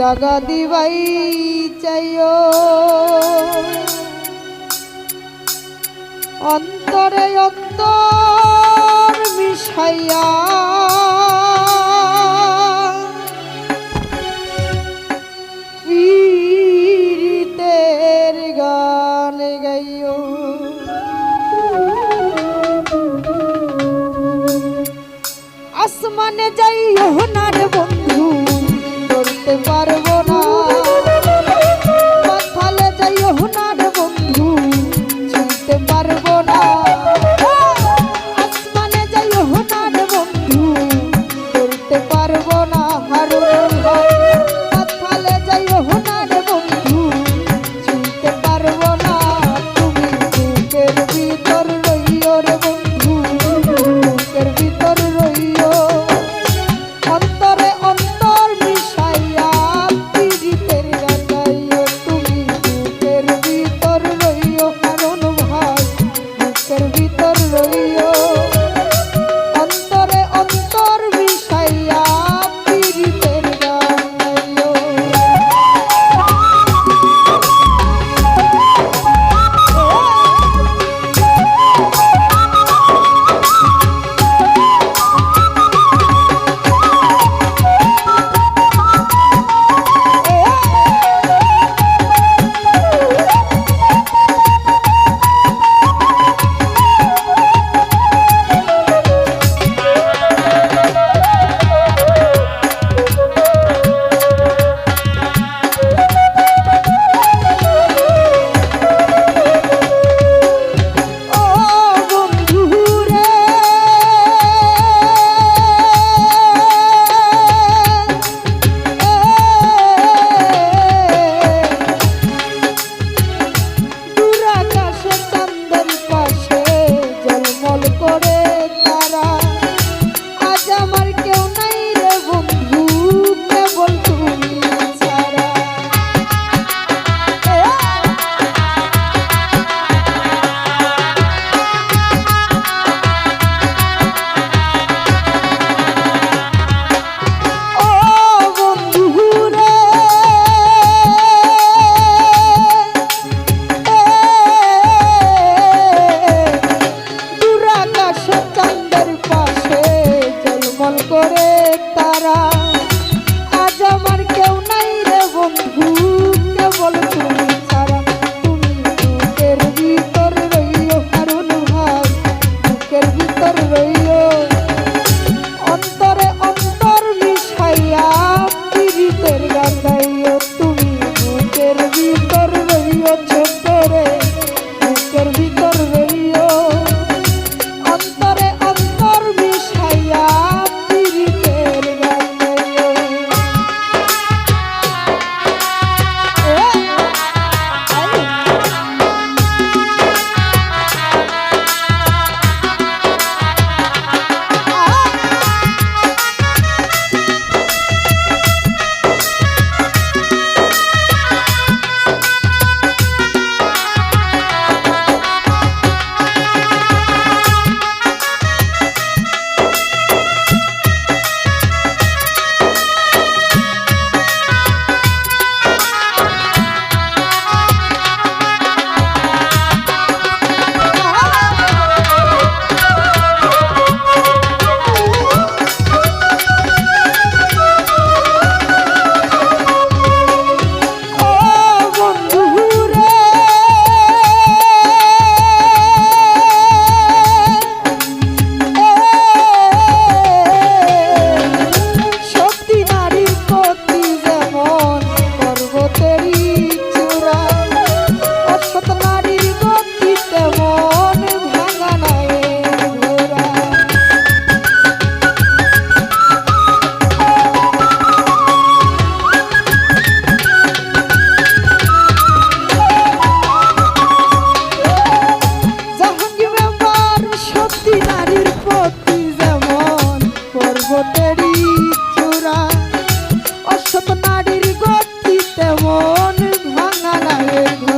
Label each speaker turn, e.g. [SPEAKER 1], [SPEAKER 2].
[SPEAKER 1] টাকা দিবাই চাইও। অন্তরে অন্তর মিশাইয়া আসমানে যাই হোনার বন্ধু পারব Hare